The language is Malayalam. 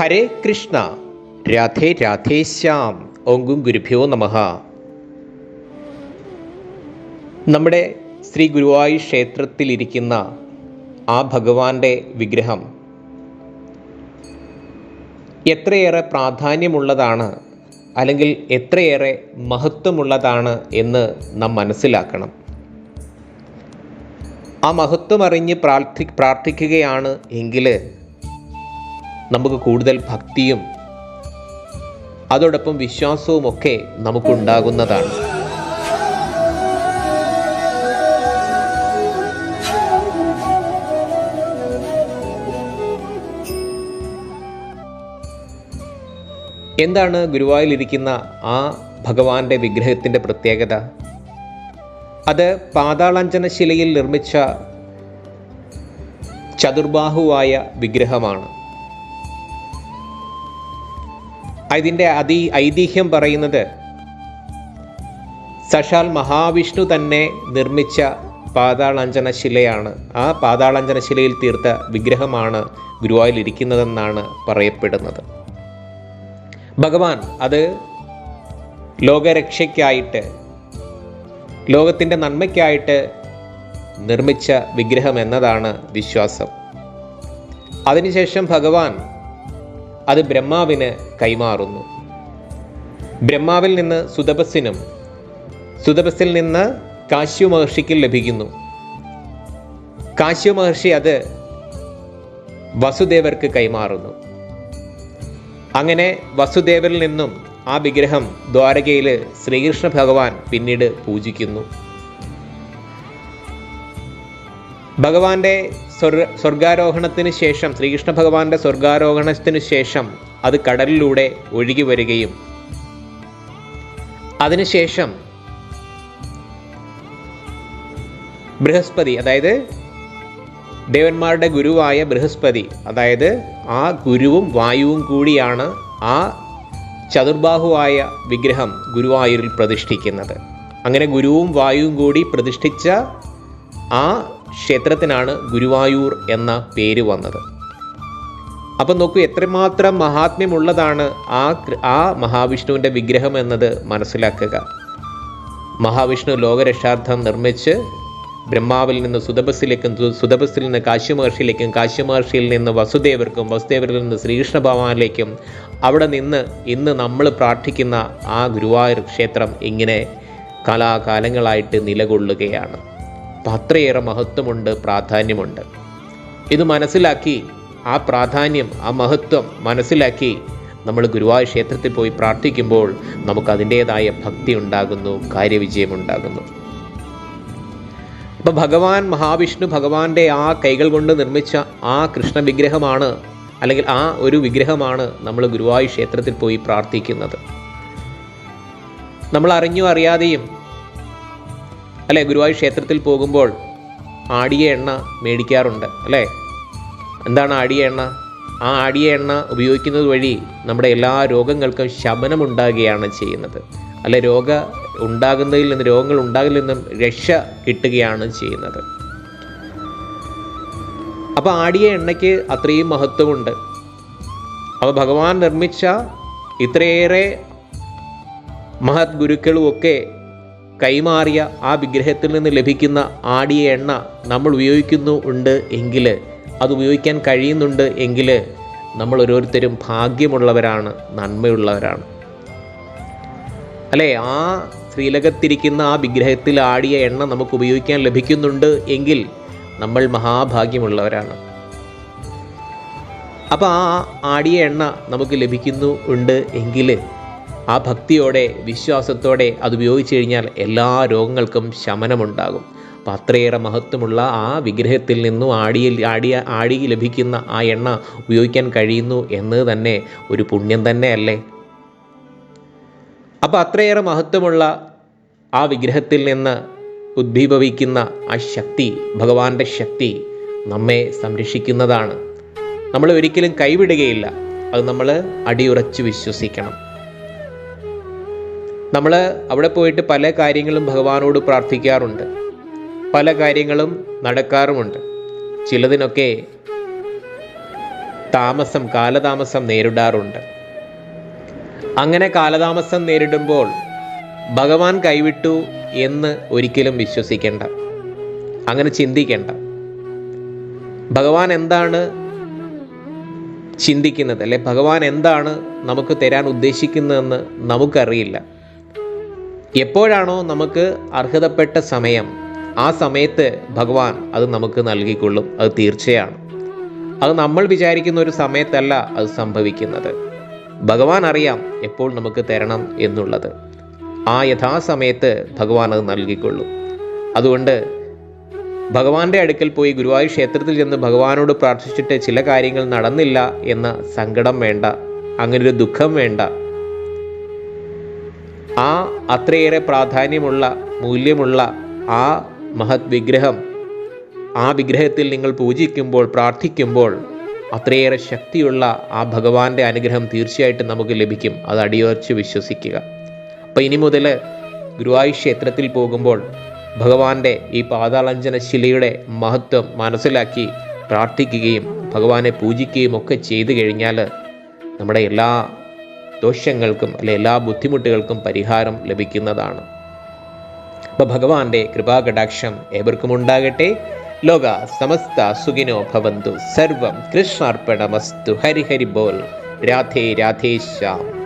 ഹരേ കൃഷ്ണ. രാധേ രാധേശ്യാം ഓങ്കും ഗുരുഭ്യോ നമഃ. നമ്മുടെ ശ്രീ ഗുരുവായൂർ ക്ഷേത്രത്തിലിരിക്കുന്ന ആ ഭഗവാന്റെ വിഗ്രഹം എത്രയേറെ പ്രാധാന്യമുള്ളതാണ് അല്ലെങ്കിൽ എത്രയേറെ മഹത്വമുള്ളതാണ് എന്ന് നാം മനസ്സിലാക്കണം. ആ മഹത്വം അറിഞ്ഞ് പ്രാർത്ഥി പ്രാർത്ഥിക്കുകയാണ് എങ്കിൽ നമുക്ക് കൂടുതൽ ഭക്തിയും അതോടൊപ്പം വിശ്വാസവും ഒക്കെ നമുക്കുണ്ടാകുന്നതാണ്. എന്താണ് ഗുരുവായൂരിലിരിക്കുന്ന ആ ഭഗവാന്റെ വിഗ്രഹത്തിന്റെ പ്രത്യേകത? അത് പാതാളാഞ്ജന ശിലയിൽ നിർമ്മിച്ച ചതുർബാഹുവായ വിഗ്രഹമാണ്. അതിന്റെ അതി ഐതിഹ്യം പറയുന്നത് സഷാൽ മഹാവിഷ്ണു തന്നെ നിർമ്മിച്ച പാതാളാഞ്ചന ശിലയാണ്. ആ പാതാളാഞ്ജന ശിലയിൽ തീർത്ത വിഗ്രഹമാണ് ഗുരുവായൂരിരിക്കുന്നതെന്നാണ് പറയപ്പെടുന്നത്. ഭഗവാൻ അത് ലോകരക്ഷയ്ക്കായിട്ട് ലോകത്തിന്റെ നന്മയ്ക്കായിട്ട് നിർമ്മിച്ച വിഗ്രഹം എന്നതാണ് വിശ്വാസം. അതിനുശേഷം ഭഗവാൻ അത് ബ്രഹ്മാവിന് കൈമാറുന്നു. ബ്രഹ്മാവിൽ നിന്ന് സുതപസ്സിനും സുതപസ്സിൽ നിന്ന് കാശ്യു മഹർഷിക്ക് ലഭിക്കുന്നു. കാശ്യു മഹർഷി അത് വസുദേവർക്ക് കൈമാറുന്നു. അങ്ങനെ വസുദേവരിൽ നിന്നും ആ വിഗ്രഹം ദ്വാരകയിൽ ശ്രീകൃഷ്ണ ഭഗവാൻ പിന്നീട് പൂജിക്കുന്നു. ഭഗവാന്റെ സ്വർഗ സ്വർഗാരോഹണത്തിന് ശേഷം ശ്രീകൃഷ്ണ ഭഗവാന്റെ സ്വർഗാരോഹണത്തിന് ശേഷം അത് കടലിലൂടെ ഒഴുകി വരികയും. അതിനുശേഷം ബൃഹസ്പതി അതായത് ദേവന്മാരുടെ ഗുരുവായ ബൃഹസ്പതി അതായത് ആ ഗുരുവും വായുവും കൂടിയാണ് ആ ചതുർബാഹുവായ വിഗ്രഹം ഗുരുവായൂരിൽ പ്രതിഷ്ഠിക്കുന്നത്. അങ്ങനെ ഗുരുവും വായുവും കൂടി പ്രതിഷ്ഠിച്ച ആ ക്ഷേത്രത്തിനാണ് ഗുരുവായൂർ എന്ന പേര് വന്നത്. അപ്പം നോക്കൂ എത്രമാത്രം മഹാത്മ്യമുള്ളതാണ് ആ ആ മഹാവിഷ്ണുവിന്റെ വിഗ്രഹം എന്നത് മനസ്സിലാക്കുക. മഹാവിഷ്ണു ലോകരക്ഷാർത്ഥം നിർമ്മിച്ച് ബ്രഹ്മാവിൽ നിന്ന് സുതപസിലേക്കും സുതപസിൽ നിന്ന് കാശ്യമഹർഷിയിലേക്കും കാശ്യമഹർഷിയിൽ നിന്ന് വസുദേവർക്കും വസുദേവരിൽ നിന്ന് ശ്രീകൃഷ്ണ ഭഗവാനിലേക്കും അവിടെ നിന്ന് ഇന്ന് നമ്മൾ പ്രാർത്ഥിക്കുന്ന ആ ഗുരുവായൂർ ക്ഷേത്രം ഇങ്ങനെ കാലാകാലങ്ങളായിട്ട് നിലകൊള്ളുകയാണ്. അത്രയേറെ മഹത്വമുണ്ട് പ്രാധാന്യമുണ്ട്. ഇത് മനസ്സിലാക്കി ആ പ്രാധാന്യം ആ മഹത്വം മനസ്സിലാക്കി നമ്മൾ ഗുരുവായൂർ ക്ഷേത്രത്തിൽ പോയി പ്രാർത്ഥിക്കുമ്പോൾ നമുക്ക് അതിന്റേതായ ഭക്തി ഉണ്ടാകുന്നു കാര്യവിജയം ഉണ്ടാകുന്നു. അപ്പോൾ ഭഗവാൻ മഹാവിഷ്ണു ഭഗവാന്റെ ആ കൈകൾ കൊണ്ട് നിർമ്മിച്ച ആ കൃഷ്ണ വിഗ്രഹമാണ് അല്ലെങ്കിൽ ആ ഒരു വിഗ്രഹമാണ് നമ്മൾ ഗുരുവായൂർ ക്ഷേത്രത്തിൽ പോയി പ്രാർത്ഥിക്കുന്നത്. നമ്മൾ അറിഞ്ഞോ അറിയാതെയും അല്ലേ? ഗുരുവായൂർ ക്ഷേത്രത്തിൽ പോകുമ്പോൾ ആടിയ എണ്ണ മേടിക്കാറുണ്ട് അല്ലേ? എന്താണ് ആടിയ എണ്ണ? ആ ആടിയ എണ്ണ ഉപയോഗിക്കുന്നത് വഴി നമ്മുടെ എല്ലാ രോഗങ്ങൾക്കും ശമനം ശമനമുണ്ടാകുകയാണ് ചെയ്യുന്നത്. അല്ലെ രോഗ ഉണ്ടാകുന്നതിൽ നിന്ന് രോഗങ്ങൾ ഉണ്ടാകുന്നതിൽ നിന്നും രക്ഷ കിട്ടുകയാണ് ചെയ്യുന്നത്. അപ്പോൾ ആടിയ എണ്ണയ്ക്ക് അത്രയും മഹത്വമുണ്ട്. അപ്പോൾ ഭഗവാൻ നിർമ്മിച്ച ഇത്രയേറെ മഹത് ഗുരുക്കളും ഒക്കെ കൈമാറിയ ആ വിഗ്രഹത്തിൽ നിന്ന് ലഭിക്കുന്ന ആടിയ എണ്ണ നമ്മൾ ഉപയോഗിക്കുന്നു ഉണ്ട് എങ്കിൽ അത് ഉപയോഗിക്കാൻ കഴിയുന്നുണ്ട് എങ്കിൽ നമ്മൾ ഓരോരുത്തരും ഭാഗ്യമുള്ളവരാണ് നന്മയുള്ളവരാണ്. അല്ലേ? ആ ശ്രീലകത്തിരിക്കുന്ന ആ വിഗ്രഹത്തിൽ ആടിയ എണ്ണ നമുക്ക് ഉപയോഗിക്കാൻ ലഭിക്കുന്നുണ്ട് എങ്കിൽ നമ്മൾ മഹാഭാഗ്യമുള്ളവരാണ്. അപ്പോൾ ആ ആടിയ എണ്ണ നമുക്ക് ലഭിക്കുന്നു ഉണ്ട് എങ്കിൽ ആ ഭക്തിയോടെ വിശ്വാസത്തോടെ അത് ഉപയോഗിച്ച് കഴിഞ്ഞാൽ എല്ലാ രോഗങ്ങൾക്കും ശമനമുണ്ടാകും. അപ്പം അത്രയേറെ മഹത്വമുള്ള ആ വിഗ്രഹത്തിൽ നിന്നും ആടിയിൽ ആടിയ ആടി ലഭിക്കുന്ന ആ എണ്ണ ഉപയോഗിക്കാൻ കഴിയുന്നു എന്ന് തന്നെ ഒരു പുണ്യം തന്നെയല്ലേ? അപ്പോൾ അത്രയേറെ മഹത്വമുള്ള ആ വിഗ്രഹത്തിൽ നിന്ന് ഉദ്ഭീഭവിക്കുന്ന ആ ശക്തി ഭഗവാന്റെ ശക്തി നമ്മെ സംരക്ഷിക്കുന്നതാണ്. നമ്മൾ ഒരിക്കലും കൈവിടുകയില്ല. അത് നമ്മൾ അടിയുറച്ച് വിശ്വസിക്കണം. നമ്മൾ അവിടെ പോയിട്ട് പല കാര്യങ്ങളും ഭഗവാനോട് പ്രാർത്ഥിക്കാറുണ്ട്. പല കാര്യങ്ങളും നടക്കാറുമുണ്ട്. ചിലതിനൊക്കെ താമസം കാലതാമസം നേരിടാറുണ്ട്. അങ്ങനെ കാലതാമസം നേരിടുമ്പോൾ ഭഗവാൻ കൈവിട്ടു എന്ന് ഒരിക്കലും വിശ്വസിക്കേണ്ട. അങ്ങനെ ചിന്തിക്കേണ്ട. ഭഗവാൻ എന്താണ് ചിന്തിക്കുന്നത്? അല്ലെ ഭഗവാൻ എന്താണ് നമുക്ക് തരാൻ ഉദ്ദേശിക്കുന്നതെന്ന് നമുക്കറിയില്ല. എപ്പോഴാണോ നമുക്ക് അർഹതപ്പെട്ട സമയം ആ സമയത്ത് ഭഗവാൻ അത് നമുക്ക് നൽകിക്കൊള്ളും അത് തീർച്ചയാണ്. അത് നമ്മൾ വിചാരിക്കുന്ന ഒരു സമയത്തല്ല അത് സംഭവിക്കുന്നത്. ഭഗവാൻ അറിയാം എപ്പോൾ നമുക്ക് തരണം എന്നുള്ളത്. ആ യഥാസമയത്ത് ഭഗവാൻ അത് നൽകിക്കൊള്ളും. അതുകൊണ്ട് ഭഗവാന്റെ അടുക്കൽ പോയി ഗുരുവായൂർ ക്ഷേത്രത്തിൽ ചെന്ന് ഭഗവാനോട് പ്രാർത്ഥിച്ചിട്ട് ചില കാര്യങ്ങൾ നടന്നില്ല എന്ന സങ്കടം വേണ്ട അങ്ങനൊരു ദുഃഖം വേണ്ട ആ അത്രയേറെ പ്രാധാന്യമുള്ള മൂല്യമുള്ള ആ മഹത് വിഗ്രഹം ആ വിഗ്രഹത്തിൽ നിങ്ങൾ പൂജിക്കുമ്പോൾ പ്രാർത്ഥിക്കുമ്പോൾ അത്രയേറെ ശക്തിയുള്ള ആ ഭഗവാന്റെ അനുഗ്രഹം തീർച്ചയായിട്ടും നമുക്ക് ലഭിക്കും. അത് അടിയുറച്ച് വിശ്വസിക്കുക. അപ്പം ഇനി മുതൽ ഗുരുവായൂർ ക്ഷേത്രത്തിൽ പോകുമ്പോൾ ഭഗവാന്റെ ഈ പാതാളഞ്ജന ശിലയുടെ മഹത്വം മനസ്സിലാക്കി പ്രാർത്ഥിക്കുകയും ഭഗവാനെ പൂജിക്കുകയും ഒക്കെ ചെയ്തു കഴിഞ്ഞാൽ നമ്മുടെ എല്ലാ ദോഷങ്ങൾക്കും അല്ലെ എല്ലാ ബുദ്ധിമുട്ടുകൾക്കും പരിഹാരം ലഭിക്കുന്നതാണ്. അപ്പോൾ ഭഗവാന്റെ കൃപാകടാക്ഷം ഏവർക്കും ഉണ്ടാകട്ടെ ലോക സമസ്ത സുഖിനോ ഭവന്തു. സർവം കൃഷ്ണാർപ്പണമസ്തു. ഹരിഹരി ഹരി ബോൽ രാധേ രാധേശ്യാം